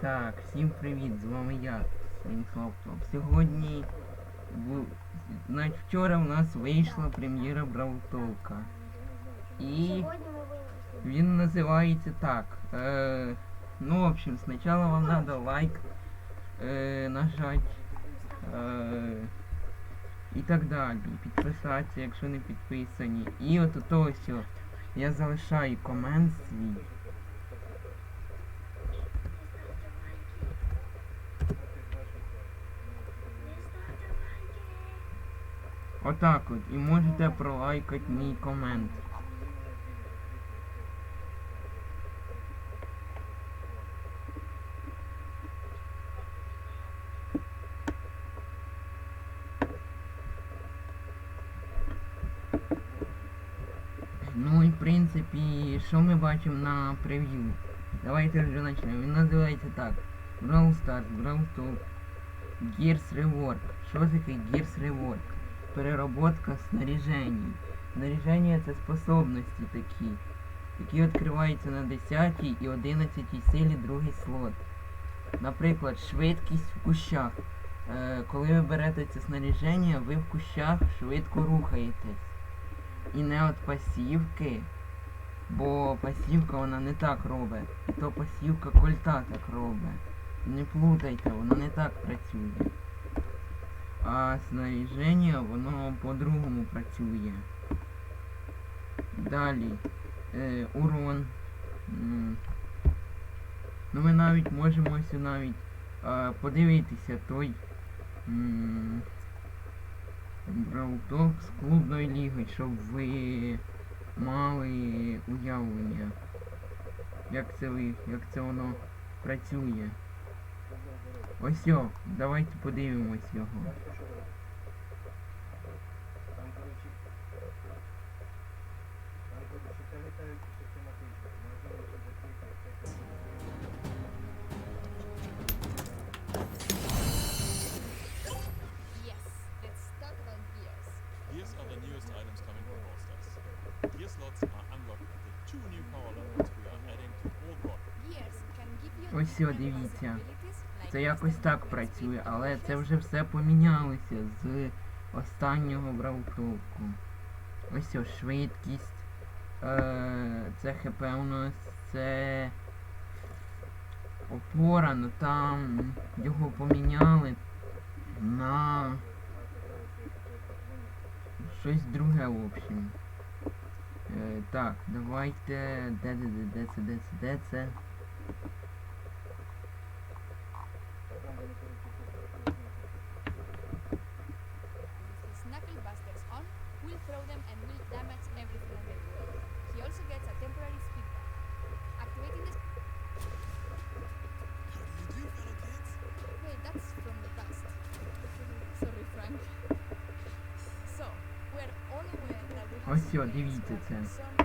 Так, всім привіт, з вами я, Станіслав Топ. Сьогодні, в... навіть вчора в нас вийшла прем'єра Бравтолка. І він називається так. Е... Ну, в общем, спочатку вам треба лайк е... нажать. Е... І так далі. Підписатися, якщо не підписані. І от то все. Я залишаю комент свій. Отак от. І можете пролайкати мій комент. Ну і в принципі, що ми бачимо на прев'ю? Давайте вже почнемо. Він називається так. Brawl Stars, Brawl Talk, Gears Rework. Що таке Gears Rework? Переработка снаряжений. Снаряження це способності такі, які відкриваються на 10 і 11 силі другий слот. Наприклад, швидкість в кущах. Е, коли ви берете це снаряження, ви в кущах швидко рухаєтесь. І не от пасівки, бо пасівка вона не так робить. І то пасівка кольта так робить. Не плутайте, воно не так працює. А снаряження воно по-другому працює. Далі. Е, урон. Ну ми навіть можемо ось навіть е, подивитися той Брауток з клубної ліги, щоб ви мали уявлення, як це ви, як це воно працює. Ось о, давайте подивимось його. Ось о, дивіться. Це якось так працює, але це вже все помінялося з останнього браутовку. Ось о, швидкість. Е, це ХП у нас, це опора, ну там його поміняли на щось друге, в общем. Е, так, давайте. Де, де, де, де це, де це, де це? his knucklebusters on, will throw them and will damage everything on the. He also gets a temporary speed back. Activating the... How do you do, fellow kids? Wait, that's from the past. Sorry, Frank. So, we're all aware that we have... Your?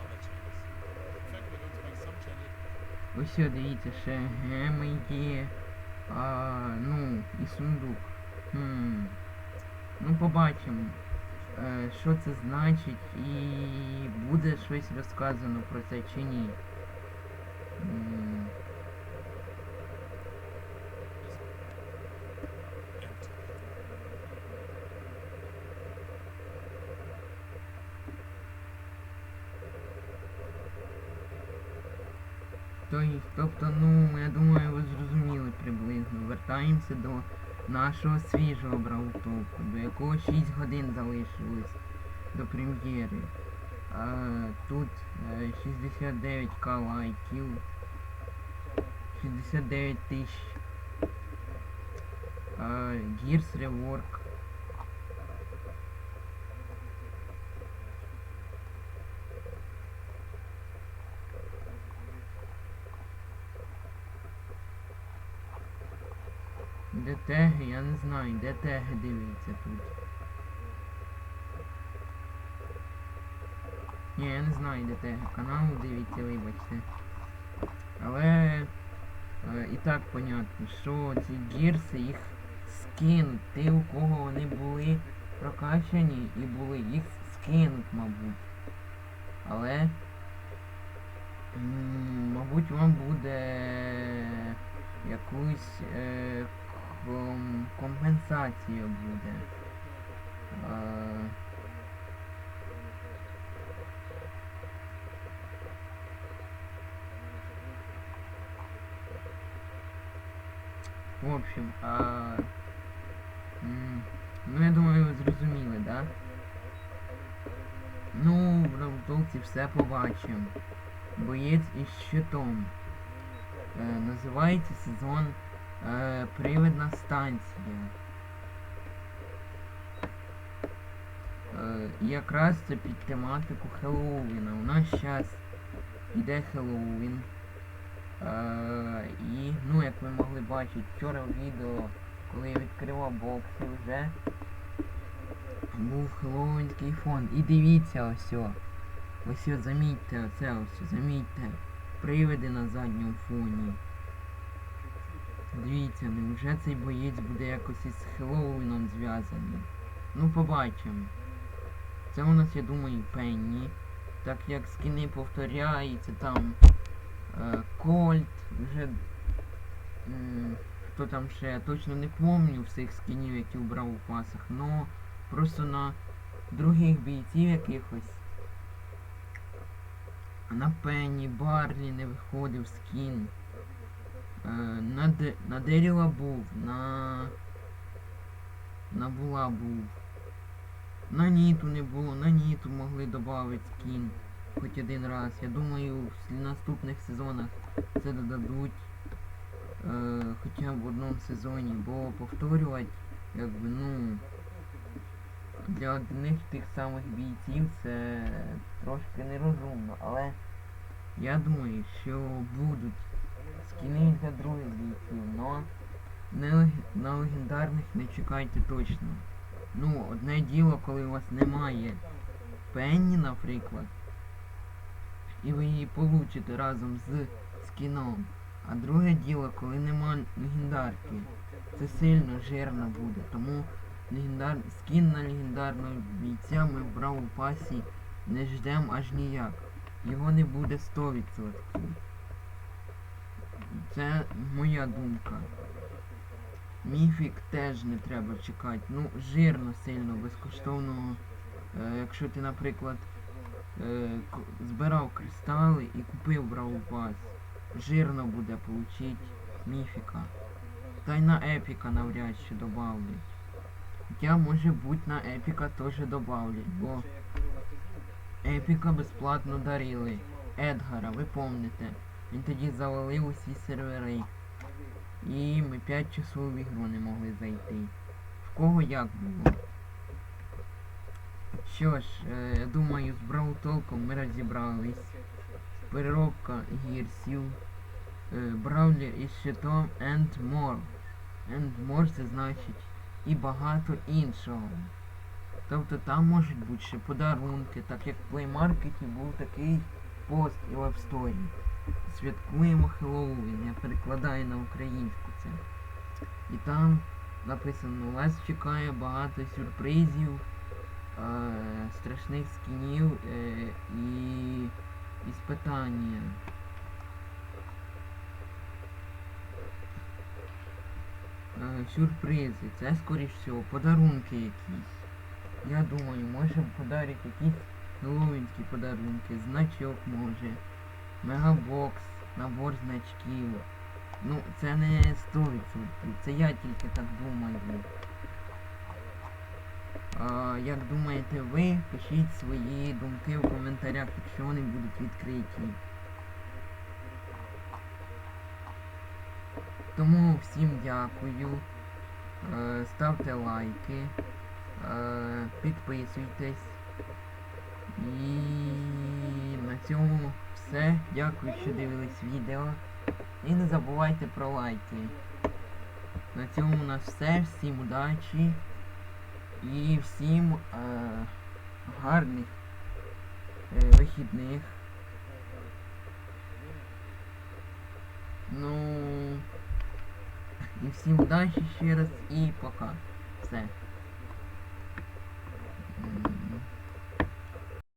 Other changes. In fact, we're going to make some changes Ось дивіться, ще геми. А, ну, і сундук. Хм. Ну, побачимо. Е, що це значить і буде щось розказано про це чи ні. М, empty. То є- Тобто, ну, я думаю, ви зрозуміли приблизно. Вертаємося до нашого свіжого браутопу до якого 6 годин залишилось до прем'єри. Тут е, 69к лайків. 69 тисяч. гірс Rework. Де теги, я не знаю, де теги дивляться тут. Ні, я не знаю, де теги каналу дивіться, вибачте. Але е, і так понятно, що ці гірси їх скинуть. Ті, у кого вони були прокачані і були, їх скинуть, мабуть. Але мабуть вам буде якусь е, компенсація буде. Е, в общем, а, ну я думаю, ви зрозуміли, да? Ну, в Равтолці все побачимо. Боєць із щитом. Е, називається сезон е, Привидна станція. Е, якраз це під тематику Хеллоуіна. У нас зараз іде Хеллоуін. Е, і, ну, як ви могли бачити вчора в відео, коли я відкривав бокси вже був хеллоуінський фон. І дивіться ось. Ось замітьте оце ось, замітьте. Привиди на задньому фоні. Дивіться, невже цей боєць буде якось із Хеллоуіном зв'язаний? Ну побачимо. Це у нас, я думаю, Пенні. Так як скини повторяються, там е, Кольт, вже м, хто там ще, я точно не помню всіх скинів, які вбрав у пасах, но просто на других бійців якихось. На Пенні, Барлі не виходив скін. На, на Деріла був, на. На Була був. На Ніту не було, на Ніту могли додати скін хоч один раз. Я думаю, в наступних сезонах це додадуть е, хоча б в одному сезоні, бо повторювати, якби, ну, для одних тих самих бійців це трошки нерозумно, але я думаю, що будуть скіни для других бійців, но не, на легендарних не чекайте точно. Ну, одне діло, коли у вас немає Пенні, наприклад, і ви її получите разом з скіном. А друге діло, коли нема легендарки, це сильно жирно буде, тому легендар... скін на легендарного бійця ми в Бравл пасі не ждемо аж ніяк. Його не буде 100%. Це моя думка. Міфік теж не треба чекати. Ну, жирно сильно, безкоштовно. Е, якщо ти, наприклад, е, збирав кристали і купив Бравл Пас, жирно буде получить міфіка. Та й на епіка навряд чи добавлять. Хоча може бути на епіка теж добавлять, бо епіка безплатно дарили. Едгара, ви помните. Він тоді завалив усі сервери. І ми 5 часов в ігру не могли зайти. В кого як було. Що ж, е, я думаю, з Браутолком ми розібрались. Переробка гірсів. Е, Бравлер із щитом and more. And more це значить і багато іншого. Тобто там можуть бути ще подарунки, так як в Market був такий пост і лавсторі. Святкуємо Хеллоуін, я перекладаю на українську це. І там написано, вас чекає багато сюрпризів, е, страшних скінів е, і, і спитання. Е, сюрпризи, це скоріш всього подарунки якісь. Я думаю, може подарять якісь хеллоуінські подарунки, значок може. Мегабокс, набор значків. Ну, це не 100%, це я тільки так думаю. А, як думаєте ви, пишіть свої думки в коментарях, якщо вони будуть відкриті. Тому всім дякую. Е, ставте лайки, е, підписуйтесь. І на цьому все. Дякую, що дивились відео. І не забувайте про лайки. На цьому у нас все. Всім удачі і всім е, гарних е, вихідних. Ну і всім удачі ще раз і пока. Все.